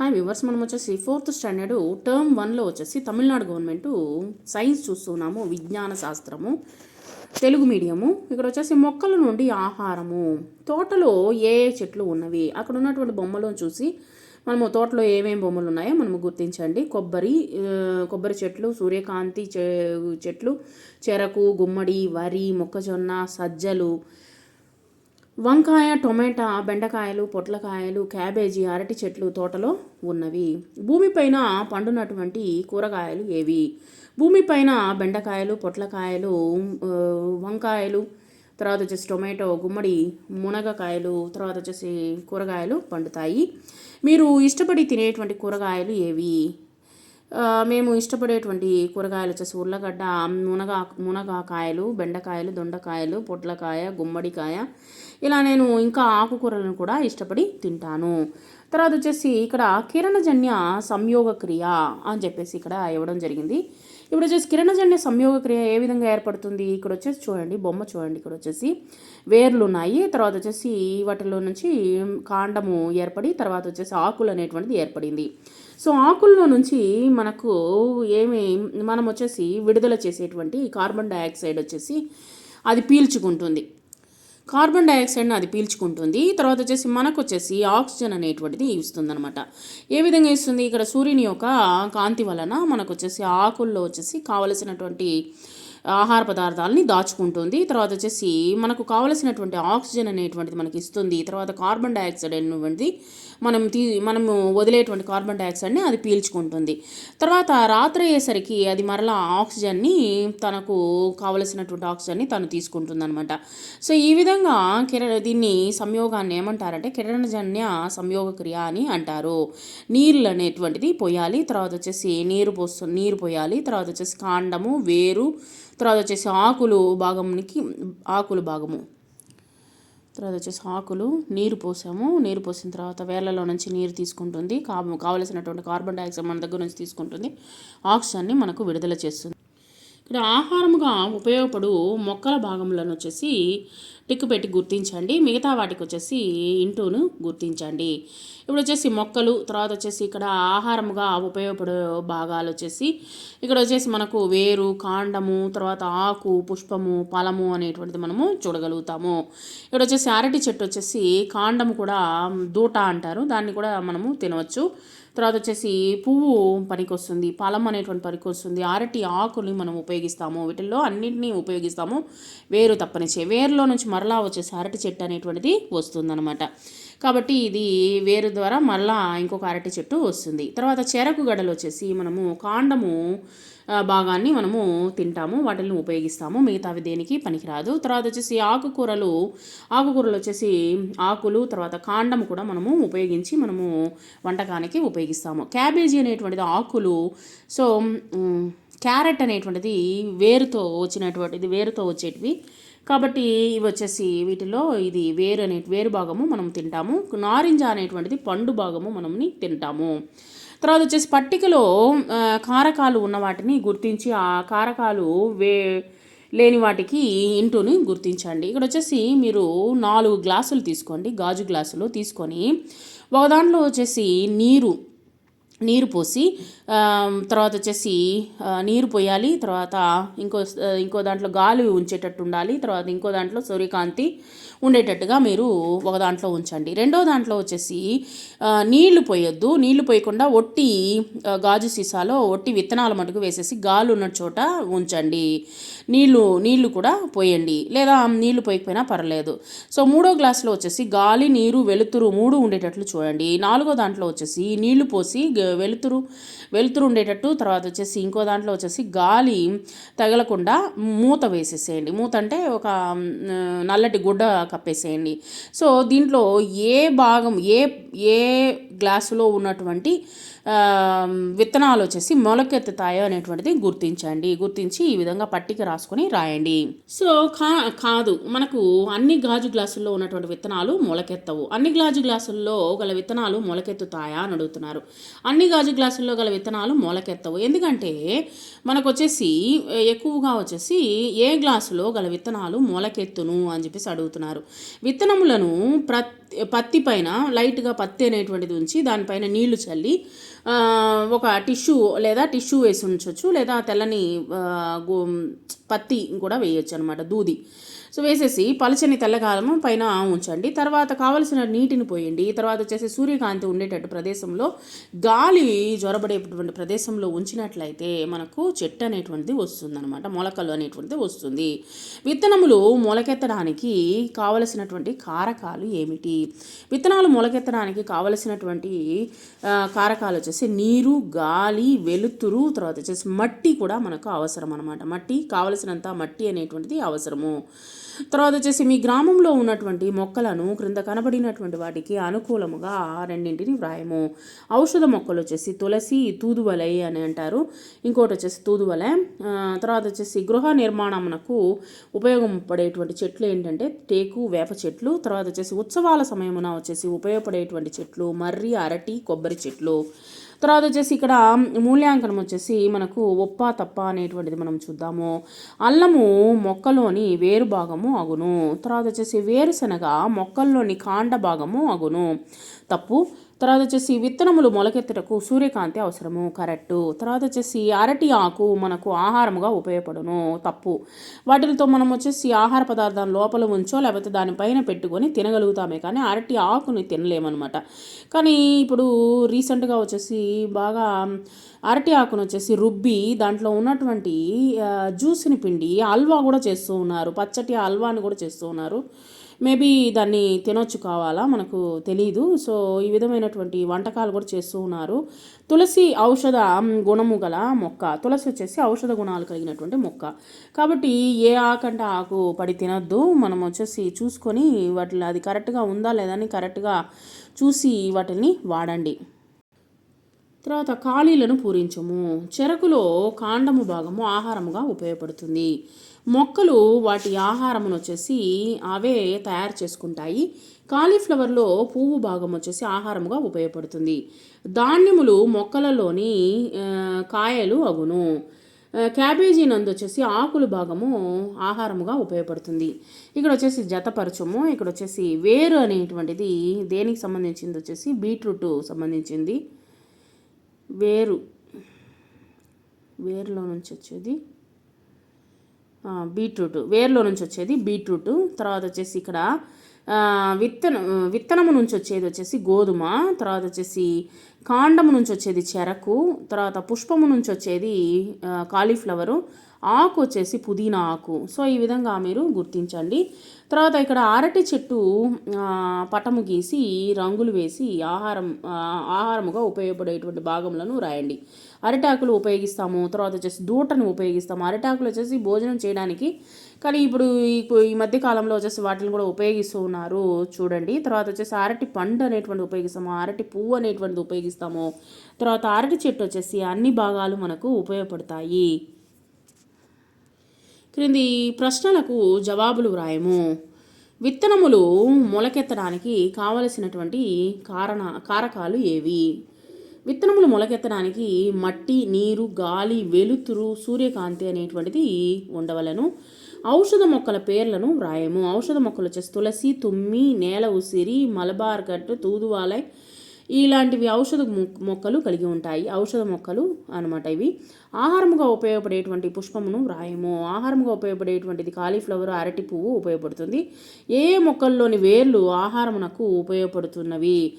Hi viewers మనం వచ్చేసి fourth standard term వన్లో వచ్చేసి తమిళనాడు గవర్నమెంట్ సైన్స్ చూస్తున్నాము విజ్ఞాన శాస్త్రము తెలుగు మీడియము. ఇక్కడ వచ్చేసి మొక్కల నుండి ఆహారము. తోటలో ఏ ఏ చెట్లు ఉన్నవి? అక్కడ ఉన్నటువంటి బొమ్మలను చూసి మనము తోటలో ఏమేమి బొమ్మలు ఉన్నాయో మనము గుర్తించండి. కొబ్బరి కొబ్బరి చెట్లు సూర్యకాంతి చె- చెట్లు చెరకు గుమ్మడి వరి మొక్కజొన్న సజ్జలు వంకాయ టొమాటా బెండకాయలు పొట్లకాయలు క్యాబేజీ అరటి చెట్లు తోటలో ఉన్నవి. భూమిపైన పండునటువంటి కూరగాయలు ఏవి? భూమిపైన బెండకాయలు పొట్లకాయలు వంకాయలు తర్వాత వచ్చేసి టొమాటో గుమ్మడి మునగకాయలు తర్వాత వచ్చేసి కూరగాయలు పండుతాయి. మీరు ఇష్టపడి తినేటువంటి కూరగాయలు ఏవి? మేము ఇష్టపడేటువంటి కూరగాయలు వచ్చేసి ఉర్లగడ్డ మునగా మునగాకాయలు బెండకాయలు దొండకాయలు పొట్లకాయ గుమ్మడికాయ. ఇలా నేను ఇంకా ఆకుకూరలను కూడా ఇష్టపడి తింటాను. తర్వాత వచ్చేసి ఇక్కడ కిరణజన్య సంయోగ క్రియ అని చెప్పేసి ఇక్కడ ఇవ్వడం జరిగింది. ఇప్పుడు వచ్చేసి కిరణజన్య సంయోగ క్రియ ఏ విధంగా ఏర్పడుతుంది? ఇక్కడ వచ్చేసి చూడండి బొమ్మ చూడండి ఇక్కడ వచ్చేసి. వేర్లు ఉన్నాయి తర్వాత వచ్చేసి వాటిలో నుంచి కాండము ఏర్పడి తర్వాత వచ్చేసి ఆకులు అనేటువంటిది ఏర్పడింది. సో ఆకుల్లో నుంచి మనకు ఏమి మనం వచ్చేసి విడుదల చేసేటువంటి కార్బన్ డయాక్సైడ్ వచ్చేసి అది పీల్చుకుంటుంది. కార్బన్ డైఆక్సైడ్ని అది పీల్చుకుంటుంది. తర్వాత వచ్చేసి మనకు వచ్చేసి ఆక్సిజన్ అనేటువంటిది ఇస్తుందన్నమాట. ఏ విధంగా ఇస్తుంది? ఇక్కడ సూర్యుని యొక్క కాంతి వలన మనకు వచ్చేసి ఆకుల్లో వచ్చేసి కావలసినటువంటి ఆహార పదార్థాలని దాచుకుంటుంది. తర్వాత వచ్చేసి మనకు కావలసినటువంటి ఆక్సిజన్ అనేటువంటిది మనకి ఇస్తుంది. తర్వాత కార్బన్ డైఆక్సైడ్ అనేటువంటిది మనం తీ మనము వదిలేటువంటి కార్బన్ డైఆక్సైడ్ని అది పీల్చుకుంటుంది. తర్వాత రాత్రి అయ్యేసరికి అది మరలా ఆక్సిజన్ని తనకు కావలసినటువంటి ఆక్సిజన్ని తను తీసుకుంటుంది అనమాట సో ఈ విధంగా కిరణ దీన్ని సంయోగాన్ని ఏమంటారంటే కిరణజన్య సంయోగ క్రియ అని అంటారు. నీళ్ళు అనేటువంటిది పోయాలి. తర్వాత వచ్చేసి నీరు పోస్తు నీరు పోయాలి. తర్వాత వచ్చేసి కాండము వేరు తర్వాత వచ్చేసి ఆకులు భాగంకి ఆకులు భాగము. తర్వాత వచ్చేసి ఆకులు నీరు పోసాము. నీరు పోసిన తర్వాత వేర్లలో నుంచి నీరు తీసుకుంటుంది. కా కావలసినటువంటి కార్బన్ డైఆక్సైడ్ మన దగ్గర నుంచి తీసుకుంటుంది. ఆక్సిజన్ని మనకు విడుదల చేస్తుంది. ఇక్కడ ఆహారముగా ఉపయోగపడు మొక్కల భాగములను వచ్చేసి టిక్కు పెట్టి గుర్తించండి. మిగతా వాటికి వచ్చేసి ఇంటూను గుర్తించండి. ఇప్పుడు వచ్చేసి మొక్కలు తర్వాత వచ్చేసి ఇక్కడ ఆహారముగా ఉపయోగపడే భాగాలు వచ్చేసి ఇక్కడ వచ్చేసి మనకు వేరు కాండము తర్వాత ఆకు పుష్పము ఫలము అనేటువంటిది మనము చూడగలుగుతాము. ఇక్కడ వచ్చేసి అరటి చెట్టు వచ్చేసి కాండము కూడా దూట అంటారు. దాన్ని కూడా మనము తినవచ్చు. తర్వాత వచ్చేసి పువ్వు పనికొస్తుంది ఫలం అనేటువంటి పనికి వస్తుంది అరటి ఆకుల్ని మనం ఉపయోగిస్తాము వీటిల్లో అన్నింటినీ ఉపయోగిస్తాము వేరు తప్పనిచ్చే వేరులో నుంచి మరలా వచ్చేసి అరటి చెట్టు అనేటువంటిది వస్తుందన్నమాట. కాబట్టి ఇది వేరు ద్వారా మరలా ఇంకొక అరటి చెట్టు వస్తుంది. తర్వాత చెరకు గడలు వచ్చేసి మనము కాండము భాగాన్ని మనము తింటాము వాటిని ఉపయోగిస్తాము. మిగతావి దేనికి పనికిరాదు. తర్వాత వచ్చేసి ఆకుకూరలు ఆకుకూరలు వచ్చేసి ఆకులు తర్వాత కాండం కూడా మనము ఉపయోగించి మనము వంటకానికి ఉపయోగిస్తాము. క్యాబేజీ అనేటువంటిది ఆకులు సో క్యారెట్ అనేటువంటిది వేరుతో వచ్చినటువంటిది వేరుతో వచ్చేటివి. కాబట్టి ఇవి వచ్చేసి వీటిలో ఇది వేరు అనే వేరు భాగము మనం తింటాము. నారింజ అనేటువంటిది పండు భాగము మనము తింటాము. తర్వాత వచ్చేసి పట్టికలో కారకాలు ఉన్న వాటిని గుర్తించి ఆ కారకాలు వే లేని వాటికి ఇంటూని గుర్తించండి. ఇక్కడ వచ్చేసి మీరు నాలుగు గ్లాసులు తీసుకోండి గాజు గ్లాసులు తీసుకొని. ఒక దాంట్లో వచ్చేసి నీరు నీరు పోసి తర్వాత వచ్చేసి నీరు పోయాలి తర్వాత ఇంకో ఇంకో దాంట్లో గాలి ఉంచేటట్టు ఉండాలి తర్వాత ఇంకో దాంట్లో సూర్యకాంతి ఉండేటట్టుగా మీరు ఒక దాంట్లో ఉంచండి. రెండో దాంట్లో వచ్చేసి నీళ్ళు పోయొద్దు. నీళ్ళు పోయకుండా ఒట్టి గాజు సీసాలో ఒట్టి విత్తనాల మటుకు వేసేసి గాలి ఉన్న చోట ఉంచండి. నీళ్ళు నీళ్ళు కూడా పోయండి. లేదా నీళ్ళు పోయకపోయినా పర్లేదు. సో మూడో గ్లాస్లో వచ్చేసి గాలి నీరు వెలుతురు మూడు ఉండేటట్లు చూడండి. నాలుగో దాంట్లో వచ్చేసి నీళ్ళు పోసి వెలుతురు వెలుతురు ఉండేటట్టు తర్వాత వచ్చేసి ఇంకో దాంట్లో వచ్చేసి గాలి తగలకుండా మూత వేసేసేయండి. మూత అంటే ఒక నల్లటి గుడ్డ కప్పేసేయండి. సో దీంట్లో ఏ భాగం ఏ ఏ గ్లాసులో ఉన్నటువంటి విత్తనాలు వచ్చేసి మొలకెత్తుతాయో అనేటువంటిది గుర్తించండి. గుర్తించి ఈ విధంగా పట్టిక రాసుకొని రాయండి. సో కా కాదు మనకు అన్ని గాజు గ్లాసుల్లో ఉన్నటువంటి విత్తనాలు మొలకెత్తవు. అన్ని గాజు గ్లాసుల్లో గల విత్తనాలు మొలకెత్తుతాయా అని అడుగుతున్నారు. అన్ని గాజు గ్లాసుల్లో గల విత్తనాలు మొలకెత్తవు. ఎందుకంటే మనకు వచ్చేసి ఎక్కువగా వచ్చేసి ఏ గ్లాసులో గల విత్తనాలు మొలకెత్తును అని చెప్పేసి అడుగుతున్నారు. విత్తనములను ప్రతి పత్తి పైన లైట్గా పత్తి అనేటువంటిది ఉంచి దానిపైన నీళ్ళు చల్లి ఒక టిష్యూ లేదా టిష్యూ వేసి ఉంచవచ్చు లేదా తెల్లని పత్తి కూడా వేయొచ్చు అనమాట దూది. సో వేసేసి పలచని తెల్లగాలము పైన ఉంచండి. తర్వాత కావలసిన నీటిని పోయండి. తర్వాత వచ్చేసి సూర్యకాంతి ఉండేటట్టు ప్రదేశంలో గాలి జ్వరబడేటువంటి ప్రదేశంలో ఉంచినట్లయితే మనకు చెట్టు అనేటువంటిది వస్తుందన్నమాట మొలకలు అనేటువంటిది వస్తుంది. విత్తనములు మొలకెత్తడానికి కావలసినటువంటి కారకాలు ఏమిటి? విత్తనాలు మొలకెత్తడానికి కావలసినటువంటి కారకాలు వచ్చేసి నీరు గాలి వెలుతురు తర్వాత వచ్చేసి మట్టి కూడా మనకు అవసరం అనమాట మట్టి కావలసినంత మట్టి అనేటువంటిది అవసరము. తర్వాత వచ్చేసి మీ గ్రామంలో ఉన్నటువంటి మొక్కలను క్రింద కనబడినటువంటి వాటికి అనుకూలముగా ఆ రెండింటిని వ్రాయము. ఔషధ మొక్కలు వచ్చేసి తులసి తూదువలై అని అంటారు. ఇంకోటి వచ్చేసి తూదువలై. తర్వాత వచ్చేసి గృహ నిర్మాణమునకు ఉపయోగపడేటువంటి చెట్లు ఏంటంటే టేకు వేప చెట్లు. తర్వాత వచ్చేసి ఉత్సవాల సమయమున వచ్చేసి ఉపయోగపడేటువంటి చెట్లు మర్రి అరటి కొబ్బరి చెట్లు. తర్వాత వచ్చేసి ఇక్కడ మూల్యాంకనం వచ్చేసి మనకు ఒప్ప తప్ప అనేటువంటిది మనం చూద్దాము. అల్లము మొక్కలోని వేరు భాగము అగును. తర్వాత వచ్చేసి వేరుశనగ మొక్కల్లోని కాండ భాగము అగును. తప్పు. తర్వాత వచ్చేసి విత్తనములు మొలకెత్తుటకు సూర్యకాంతి అవసరము. కరెక్టు. తర్వాత వచ్చేసి అరటి ఆకు మనకు ఆహారముగా ఉపయోగపడును. తప్పు. వాటితో మనం వచ్చేసి ఆహార పదార్థాలు లోపల ఉంచో లేకపోతే దానిపైన పెట్టుకొని తినగలుగుతామే కానీ అరటి ఆకుని తినలేమన్నమాట. కానీ ఇప్పుడు రీసెంట్గా వచ్చేసి బాగా అరటి ఆకును వచ్చేసి రుబ్బి దాంట్లో ఉన్నటువంటి జ్యూస్ని పిండి హల్వా కూడా చేస్తూ ఉన్నారు. పచ్చటి హల్వాని కూడా చేస్తూ ఉన్నారు. మేబీ దాన్ని తినొచ్చు కావాలా? మనకు తెలియదు సో ఈ విధమైనటువంటి వంటకాలు కూడా చేస్తూ ఉన్నారు. తులసి ఔషధ గుణము గల మొక్క. తులసి వచ్చేసి ఔషధ గుణాలు కలిగినటువంటి మొక్క. కాబట్టి ఏ ఆకంటే ఆకు పడి తినొద్దు. మనం వచ్చేసి చూసుకొని వాటిని అది కరెక్ట్గా ఉందా లేదా అని కరెక్ట్గా చూసి వాటిని వాడండి. తర్వాత ఖాళీలను పూరించము. చెరకులో కాండము భాగము ఆహారముగా ఉపయోగపడుతుంది. మొక్కలు వాటి ఆహారమును వచ్చేసి అవే తయారు చేసుకుంటాయి. కాలీఫ్లవర్లో పువ్వు భాగం వచ్చేసి ఆహారముగా ఉపయోగపడుతుంది. ధాన్యములు మొక్కలలోని కాయలు అగును. క్యాబేజీ నందు వచ్చేసి ఆకులు భాగము ఆహారముగా ఉపయోగపడుతుంది. ఇక్కడ వచ్చేసి జతపరచము. ఇక్కడ వచ్చేసి వేరు అనేటువంటిది దేనికి సంబంధించింది? వచ్చేసి బీట్రూట్ సంబంధించింది. వేరు. వేరులో నుంచి వచ్చేది బీట్రూట్. వేరులో నుంచి వచ్చేది బీట్రూట్. తర్వాత వచ్చేసి ఇక్కడ విత్తన విత్తనము నుంచి వచ్చేది వచ్చేసి గోధుమ. తర్వాత వచ్చేసి కాండము నుంచి వచ్చేది చెరకు. తర్వాత పుష్పము నుంచి వచ్చేది కాలీఫ్లవరు. ఆకు వచ్చేసి పుదీనా ఆకు. సో ఈ విధంగా మీరు గుర్తించండి. తర్వాత ఇక్కడ అరటి చెట్టు పటము గీసి రంగులు వేసి ఆహారం ఆహారముగా ఉపయోగపడేటువంటి భాగములను రాయండి. అరిటాకులు ఉపయోగిస్తాము. తర్వాత వచ్చేసి దూటను ఉపయోగిస్తాము. అరిటాకులు వచ్చేసి భోజనం చేయడానికి కానీ ఇప్పుడు ఈ- మధ్య కాలంలో వచ్చేసి వాటిని కూడా ఉపయోగిస్తూ ఉన్నారు. చూడండి. తర్వాత వచ్చేసి అరటి పండు అనేటువంటి ఉపయోగిస్తాము. అరటి పువ్వు అనేటువంటిది ఉపయోగిస్తాము. తర్వాత అరటి చెట్టు వచ్చేసి అన్ని భాగాలు మనకు ఉపయోగపడతాయి. క్రింది ప్రశ్నలకు జవాబులు వ్రాయము. విత్తనములు మొలకెత్తడానికి కావలసినటువంటి కారణ కారకాలు ఏవి? విత్తనములు మొలకెత్తడానికి మట్టి నీరు గాలి వెలుతురు సూర్యకాంతి అనేటువంటిది ఉండవలను. ఔషధ మొక్కల పేర్లను వ్రాయము. ఔషధ మొక్కలు వచ్చేసి తులసి తుమ్మి నేల ఉసిరి మలబార్ గట్టు తూదువాలై ఇలాంటివి ఔషధ మొ- మొక్కలు కలిగి ఉంటాయి. ఔషధ మొక్కలు అనమాట ఇవి. ఆహారముగా ఉపయోగపడేటువంటి పుష్పమును వ్రాయము ఆహారముగా ఉపయోగపడేటువంటిది కాలీఫ్లవర్ అరటి పువ్వు ఉపయోగపడుతుంది. ఏ మొక్కల్లోని వేర్లు ఆహారమునకు ఉపయోగపడుతున్నవి?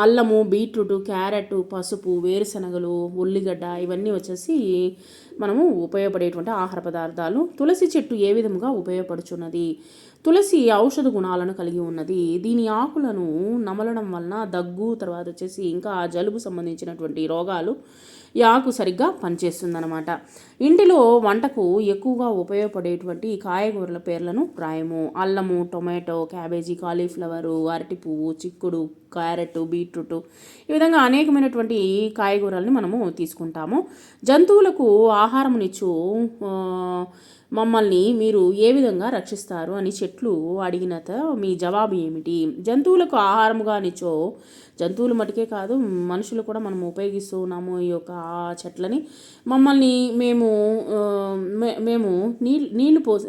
అల్లము బీట్రూట్ క్యారెట్ పసుపు వేరుశనగలు ఉల్లిగడ్డ ఇవన్నీ వచ్చేసి మనము ఉపయోగపడేటువంటి ఆహార పదార్థాలు. తులసి చెట్టు ఏ విధముగా ఉపయోగపడుచున్నది? తులసి ఔషధ గుణాలను కలిగి ఉన్నది. దీని ఆకులను నమలడం వలన దగ్గు తర్వాత వచ్చేసి ఇంకా జలుబు సంబంధించినటువంటి రోగాలు ఈ ఆకు సరిగ్గా పనిచేస్తుందన్నమాట. ఇంటిలో వంటకు ఎక్కువగా ఉపయోగపడేటువంటి కాయగూరల పేర్లను రాయము. అల్లము టొమాటో క్యాబేజీ కాలీఫ్లవరు అరటి పువ్వు చిక్కుడు క్యారెట్ బీట్రూట్ ఈ విధంగా అనేకమైనటువంటి కాయగూరల్ని మనము తీసుకుంటాము. జంతువులకు ఆహారమునిచ్చు మమ్మల్ని మీరు ఏ విధంగా రక్షిస్తారు అని చెట్లు అడిగినత మీ జవాబు ఏమిటి? జంతువులకు ఆహారముగా నిచో జంతువులు మటుకే కాదు మనుషులు కూడా మనం ఉపయోగిస్తూ ఉన్నాము ఈ యొక్క చెట్లని. మమ్మల్ని మేము మే- మేము నీళ్ళు నీళ్ళు పోసి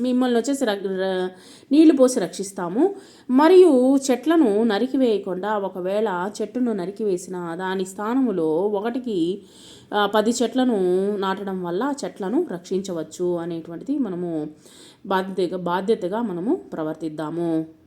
మిమ్మల్ని వచ్చేసి నీళ్ళు పోసి రక్షిస్తాము. మరియు చెట్లను నరికివేయకుండా ఒకవేళ చెట్టును నరికివేసిన దాని స్థానములో ఒకటికి పది చెట్లను నాటడం వల్ల చెట్లను రక్షించవచ్చు అనేటువంటిది మనము బాధ్యతగా బాధ్యతగా మనము ప్రవర్తిద్దాము.